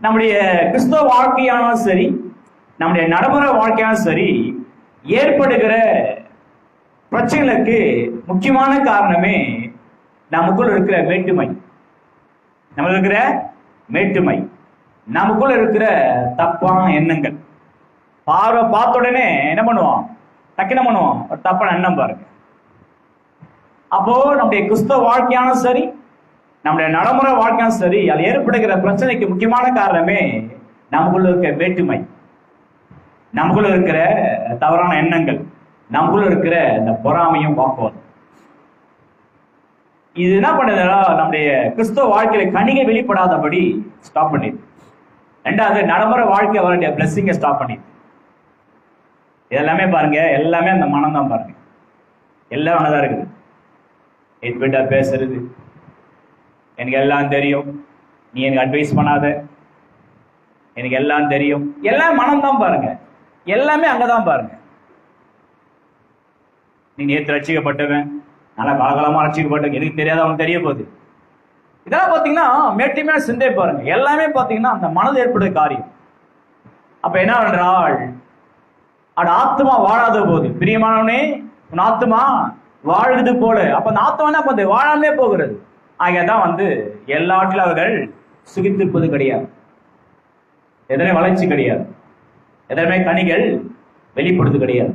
நம்முடைய கிறிஸ்தவ வாழ்க்கையானாலும் சரி நம்முடைய நடைமுறை வாழ்க்கையாலும் சரி ஏற்படுகிற பிரச்சனைகளுக்கு முக்கியமான காரணமே நமக்குள்ள இருக்கிற மேட்டுமை. நம்ம இருக்கிற மேட்டுமை. நமக்குள்ள இருக்கிற தப்பான எண்ணங்கள். பார்வை பார்த்த உடனே என்ன பண்ணுவோம் டக்கு என்ன பண்ணுவோம் ஒரு தப்பான எண்ணம் பாருங்க. அப்போ நம்முடைய கிறிஸ்தவ வாழ்க்கையானும் சரி நம்முடைய நடைமுறை வாழ்க்கையும் சரி அது ஏற்படுகிற பிரச்சனைக்கு முக்கியமான காரணமே நமக்குள்ள இருக்கிற வேற்றுமை. நமக்குள்ள இருக்கிற தவறான எண்ணங்கள். நமக்குள்ள இருக்கிற இந்த பொறாமையும் வாக்குவாதம். இது என்ன பண்ணுதுன்னா நம்முடைய கிறிஸ்தவ வாழ்க்கையில கணிகை வெளிப்படாதபடி ஸ்டாப் பண்ணிது ரெண்டாவது நடைமுறை வாழ்க்கை வர பிளஸ்ஸிங்கை ஸ்டாப் பண்ணிது இதெல்லாமே பாருங்க எல்லாமே அந்த மனம் தான் பாருங்க. எல்லாம் ஒன்றதான் இருக்குது. எட்டு பேசுறது. எனக்கு எல்லாம் தெரியும். நீ எனக்கு அட்வைஸ் பண்ணாத. எனக்கு எல்லாம் தெரியும். எல்லாம் மனம் தான் பாருங்க. எல்லாமே அங்கதான் பாருங்க. நீ நேற்று ரசிக்கப்பட்டவன். நல்லா காலகாலமா ரசிக்கப்பட்டவன். எதுக்கு தெரியாத அவனுக்கு தெரிய போகுது. இதெல்லாம் பாத்தீங்கன்னா மேட்டிமையான சிந்தை பாருங்க. எல்லாமே பாத்தீங்கன்னா அந்த மனது ஏற்படுற காரியம். அப்ப என்ன என்றால் அட ஆத்மா வாழாத போது. பிரியமானவனே உன் ஆத்மா வாழுது போல. அப்ப அந்த ஆத்மா என்ன பண்ணுது? வாழாமே போகிறது. ஆகியதான் வந்து எல்லாவற்றிலும் அவர்கள் சுகித்திருப்பது கிடையாது. எதனை வளர்ச்சி கிடையாது. எதனை கனிகள் வெளிப்படுது கிடையாது.